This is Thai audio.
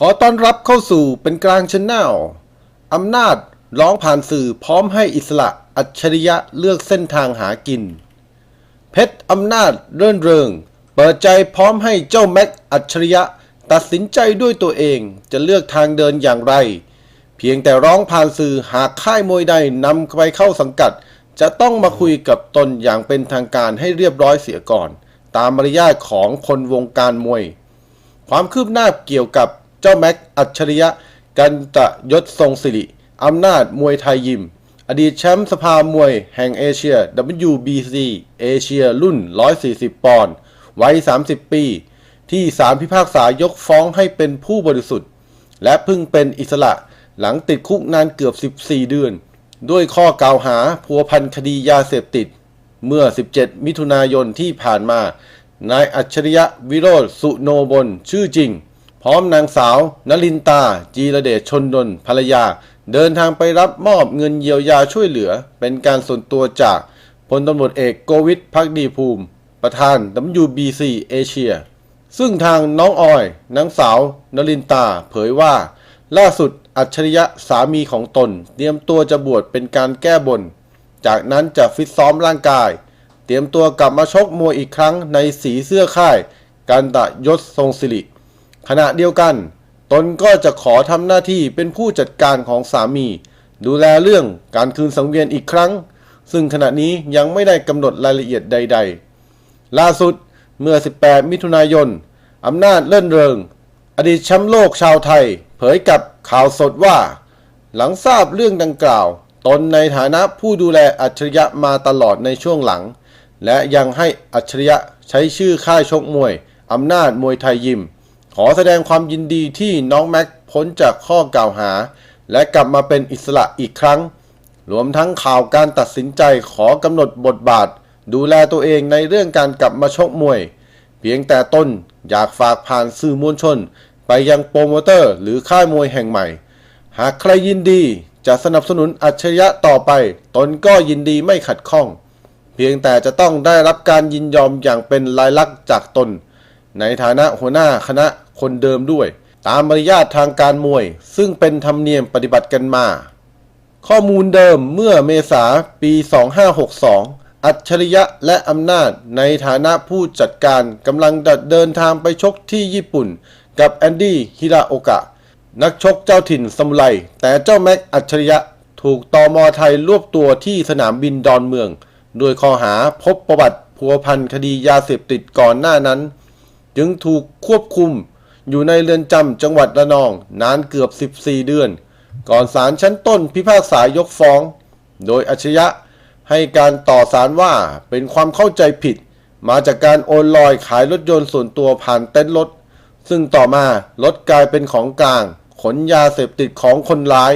ขอต้อนรับเข้าสู่เป็นกลางชแนลอำนาจร้องผ่านสื่อพร้อมให้อิสระอัจฉริยะเลือกเส้นทางหากิน เพชรอำนาจเรื่นเริง เปิดใจพร้อมให้เจ้าแม็กอัจฉริยะตัดสินใจด้วยตัวเองจะเลือกทางเดินอย่างไร เพียงแต่ร้องผ่านสื่อหากค่ายมวยใดนำไปเข้าสังกัด จะต้องมาคุยกับตนอย่างเป็นทางการให้เรียบร้อยเสียก่อน ตามมารยาทของคนวงการมวย ความคืบหน้าเกี่ยวกับ เจ้าแม็กอัจฉริยะ กันตะยศทรงสิริอำนาจมวยไทยยิม อดีตแชมป์สภามวยแห่งเอเชีย WBC เอเชียรุ่น 140 ปอนด์วัย 30 ปี ที่ศาลพิพากษายกฟ้องให้เป็นผู้บริสุทธิ์ และเพิ่งเป็นอิสระหลังติดคุกนานเกือบ 14 เดือน ด้วยข้อกล่าวหาพัวพันคดียาเสพติด เมื่อ 17 มิถุนายนที่ผ่านมา นายอัจฉริยะวิโรธสุโนบลชื่อจริง ร้อมนางสาวนลินตา จีระเดชชนดลภรรยา เดินทางไปรับมอบเงินเยียวยาช่วยเหลือ เป็นการส่วนตัวจากพลตำรวจเอกโกวิทพักดีภูมิ ประธาน WBC เอเชีย ซึ่งทางน้องออยนางสาวนลินตาเผยว่า ล่าสุดอัจฉริยะสามีของตน เตรียมตัวจะบวชเป็นการแก้บน จากนั้นจะฟิตซ้อมร่างกาย เตรียมตัวกลับมาชกมวยอีกครั้งในสีเสื้อค่าย กันตะยศทรงสิริ ขณะเดียวกัน ตนก็จะขอทำหน้าที่เป็นผู้จัดการของสามี ดูแลเรื่องการคืนสังเวียนอีกครั้ง ซึ่งขณะนี้ยังไม่ได้กำหนดรายละเอียดใด ๆ ล่าสุดเมื่อ 18 มิถุนายนอำนาจเลื่อนเริง อดีตแชมป์โลกชาวไทย เผยกับข่าวสดว่า หลังทราบเรื่องดังกล่าว ตนในฐานะผู้ดูแลอัจฉริยะมาตลอดในช่วงหลัง และยังให้อัจฉริยะใช้ชื่อค่ายชกมวยอำนาจมวยไทยยิม ขอแสดงความยินดีที่น้องแม็กพ้นจากข้อกล่าวหา และกลับมาเป็นอิสระอีกครั้ง รวมทั้งข่าวการตัดสินใจขอกำหนดบทบาท ดูแลตัวเองในเรื่องการกลับมาชกมวย เพียงแต่ต้นอยากฝากผ่านสื่อมวลชน ไปยังโปรโมเตอร์หรือค่ายมวยแห่งใหม่ หากใครยินดีจะสนับสนุนอัจฉริยะต่อไป ตนก็ยินดีไม่ขัดข้อง เพียงแต่จะต้องได้รับการยินยอมอย่างเป็นลายลักษณ์จากตน ในฐานะหัวหน้าคณะ คนเดิมด้วย ตามมารยาททางการมวย ซึ่งเป็นธรรมเนียมปฏิบัติกันมา ข้อมูลเดิมเมื่อเมษาปี 2562 อัจฉริยะและอำนาจในฐานะผู้จัดการกำลังเดินทางไปชกที่ญี่ปุ่น กับแอนดี้ฮิราโอกะ นักชกเจ้าถิ่นสมุไรแต่เจ้าแม็กอัจฉริยะถูกตอมอไทยรวบตัวที่สนามบินดอนเมือง โดยข้อหาพบประวัติพัวพันคดียาเสพติดก่อนหน้านั้น จึงถูกควบคุม อยู่ในเรือนจำจังหวัดระนอง นานเกือบ 14 เดือน ก่อนศาลชั้นต้นพิพากษายกฟ้อง โดยอัจฉริยะให้การต่อศาลว่าเป็นความเข้าใจผิด มาจากการโอนลอยขายรถยนต์ส่วนตัวผ่านเต็นท์รถ ซึ่งต่อมารถกลายเป็นของกลาง ขนยาเสพติดของคนร้าย